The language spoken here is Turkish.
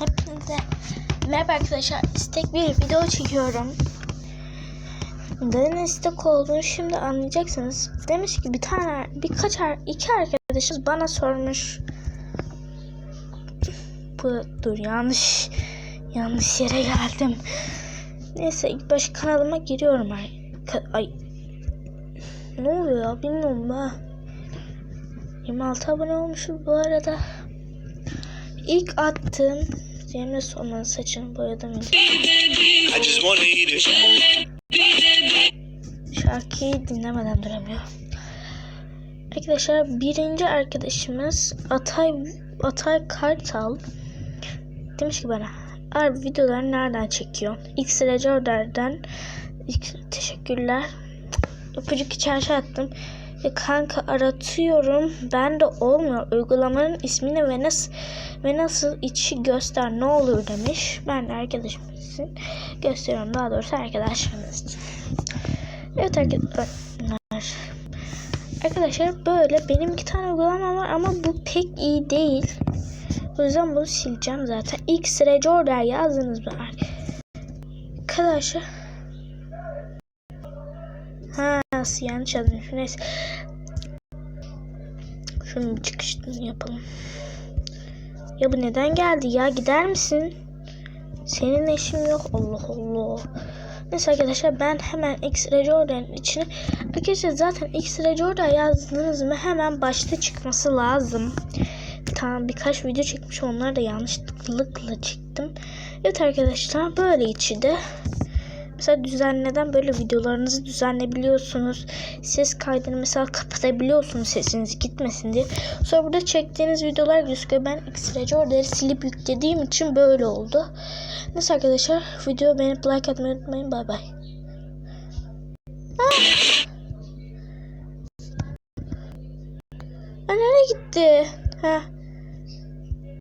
Hepinize merhaba arkadaşlar. İstek bir video çekiyorum. Neden istek olduğunu şimdi anlayacaksınız. Demiş ki bir tane birkaç iki arkadaşımız bana sormuş. Bu dur yanlış yanlış yere geldim. Neyse ilk baş kanalıma giriyorum ay. Ay. Ne oluyor ya bilmiyorum ben. 26 abone olmuşum bu arada. İlk attığım Cemre Sona'nın saçını boyadım. Şarkıyı dinlemeden duramıyor. Arkadaşlar birinci arkadaşımız Atay Atay Kartal demiş ki bana Abi videoları nereden çekiyor? X Recorder'den teşekkürler. Öpücük içerişe attım. Kanka aratıyorum. Ben de olmuyor. Uygulamanın ismini ve nasıl ve nasıl içi göster ne olur demiş. Ben de arkadaşımız için gösteriyorum. Daha doğrusu arkadaşlarımız. Evet arkadaşlar. Arkadaşlar böyle benim iki tane uygulamam var ama bu pek iyi değil. O yüzden bunu sileceğim zaten. X Recorder yazdınız mı? Arkadaşlar. Ha yanlış yazmış. Neyse. Şunun çıkışını yapalım. Ya bu neden geldi ya? Gider misin? Senin eşim yok. Allah Allah. Neyse arkadaşlar ben hemen X-Ray Jordan'ın içine arkadaşlar zaten X-Ray Jordan yazdınız mı hemen başta çıkması lazım. Tamam birkaç video çekmiş onları da yanlışlıkla çektim. Evet arkadaşlar böyle içi de. Mesela düzenleden böyle videolarınızı düzenleyebiliyorsunuz. Ses kaydını mesela kapatabiliyorsunuz sesiniz gitmesin diye. Sonra burada çektiğiniz videolar gözüküyor. Ben X-Ray Jordan'ı silip yüklediğim için böyle oldu. Neyse arkadaşlar video beğenip like atmayı unutmayın. Bay bay. Ah! Nereye gitti? Heh.